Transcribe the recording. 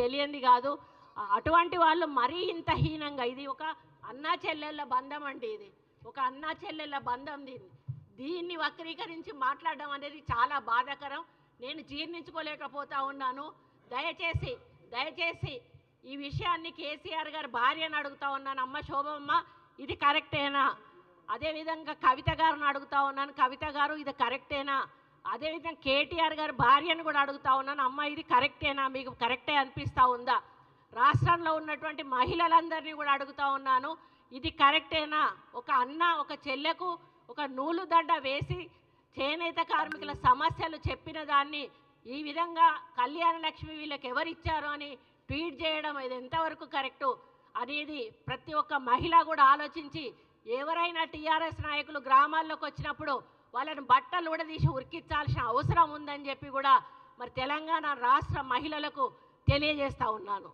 తెలియంది కాదు. అటువంటి వాళ్ళు మరీ ఇంత హీనంగా ఇది ఒక అన్నా చెల్లెళ్ళ బంధం అండి ఇది. ఒక అన్నా చెల్లెళ్ళ బంధం దీన్ని. దీన్ని వక్రీకరించి మాట్లాడడం అనేది చాలా బాధాకరం. నేను జీర్ణించుకోలేకపోతా ఉన్నాను. దయచేసి దయచేసి ఈ విషయాన్ని కేసీఆర్ గారి భార్యను అడుగుతా ఉన్నాను. అమ్మ శోభమ్మ ఇది కరెక్టేనా? అదేవిధంగా కవిత గారిని అడుగుతా ఉన్నాను. కవిత గారు ఇది కరెక్టేనా? అదేవిధంగా కేటీఆర్ గారి భార్యను కూడా అడుగుతా ఉన్నాను. అమ్మ ఇది కరెక్టేనా? మీకు కరెక్టే అనిపిస్తూ ఉందా? రాష్ట్రంలో ఉన్నటువంటి మహిళలందరినీ కూడా అడుగుతా ఉన్నాను. ఇది కరెక్టేనా? ఒక అన్న ఒక చెల్లెకు ఒక నూలు దండ వేసి చేనేత కార్మికుల సమస్యలు చెప్పిన దాన్ని ఈ విధంగా కళ్యాణ లక్ష్మి వీళ్ళకి ఎవరు ఇచ్చారు అని ట్వీట్ చేయడం ఇది ఎంతవరకు కరెక్టు అనేది ప్రతి ఒక్క మహిళ కూడా ఆలోచించి ఎవరైనా టీఆర్ఎస్ నాయకులు గ్రామాల్లోకి వచ్చినప్పుడు వాళ్ళని బట్టలు కూడా తీసి ఉరికించాల్సిన అవసరం ఉందని చెప్పి కూడా మరి తెలంగాణ రాష్ట్ర మహిళలకు తెలియజేస్తా ఉన్నాను.